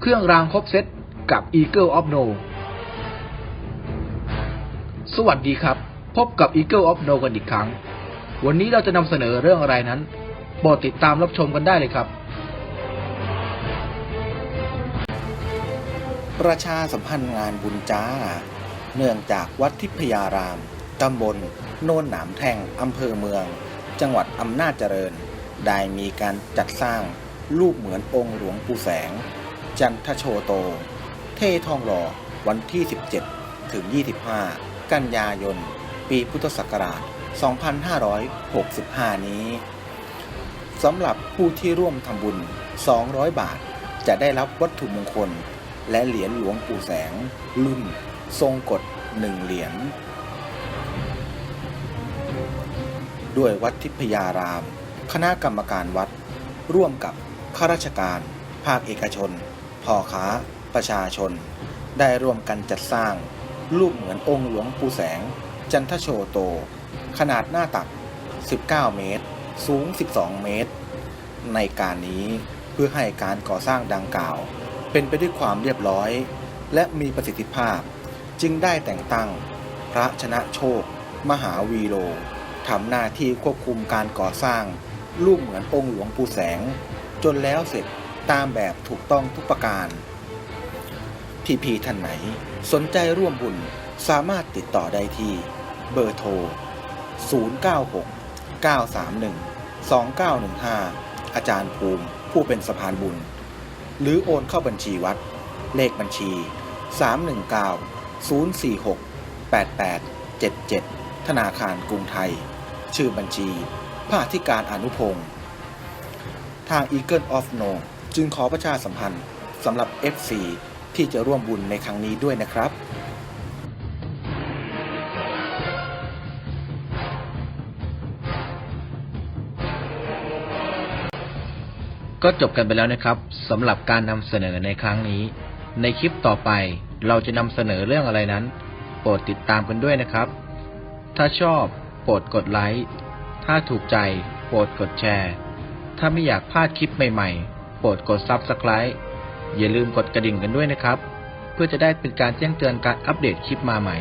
เครื่องรางครบเซตกับ Eagle of No สวัสดีครับ พบกับ Eagle of No กันอีกครั้ง วันนี้เราจะนำเสนอเรื่องอะไรนั้นโปรดติดตามรับชมกันได้เลยครับ ประชาสัมพันธ์งานบุญจ้า เนื่องจากวัดทิพยาราม ตำบลโนนหนามแท่งอำเภอเมือง จังหวัดอำนาจเจริญ ได้มีการจัดสร้างรูปเหมือนองค์หลวงปู่แสง จันทโชโต เททองหล่อวันที่ 17 ถึง 25 กันยายน ปีพุทธศักราช 2565 นี้สำหรับผู้ที่ร่วมทำบุญ 200 บาท จะได้รับวัตถุมงคล และเหรียญหลวงปู่แสง รุ่น ทรงกฎหนึ่งเหรียญด้วยวัดทิพยาราม คณะกรรมการวัด ร่วมกับข้าราชการ ภาคเอกชน พ่อค้า ประชาชน ได้ร่วมกันจัดสร้าง รูปเหมือนองค์หลวงปู่แสง จันทโชโต ขนาดหน้าตัก 19 เมตร สูง 12 เมตร ในการนี้เพื่อให้การก่อสร้างดังกล่าว เป็นไปด้วยความเรียบร้อย และมีประสิทธิภาพ จึงได้แต่งตั้ง พระชนะโชค มหาวีโรทำหน้าที่ควบคุมการก่อสร้าง รูปเหมือนองค์หลวงปู่แสง จนแล้วเสร็จ ตามแบบถูกต้องทุกประการพี่พีท่านไหนสนใจร่วมบุญสามารถติดต่อได้ที่ เบอร์โทร 096 931 2915 อาจารย์ภูมิผู้เป็นสะพานบุญ หรือโอนเข้าบัญชีวัด เลขบัญชี 319 046 8877 ธนาคารกรุงไทย ชื่อบัญชีภาธิการอนุพงศ์ทาง Eagle of No จึงขอประชาสัมพันธ์สำหรับ FC ที่จะร่วมบุญในครั้งนี้ด้วยนะครับ ก็จบกันไปแล้วนะครับสำหรับการนำเสนอในครั้งนี้ ในคลิปต่อไปเราจะนำเสนอเรื่องอะไรนั้น โปรดติดตามกันด้วยนะครับ ถ้าชอบโปรดกดไลค์ ถ้าถูกใจโปรดกดแชร์ ถ้าไม่อยากพลาดคลิปใหม่ ๆ โปรดกด Subscribe อย่าลืมกดกระดิ่งกันด้วยนะครับ เพื่อจะได้เป็นการแจ้งเตือนการอัปเดตคลิปมาใหม่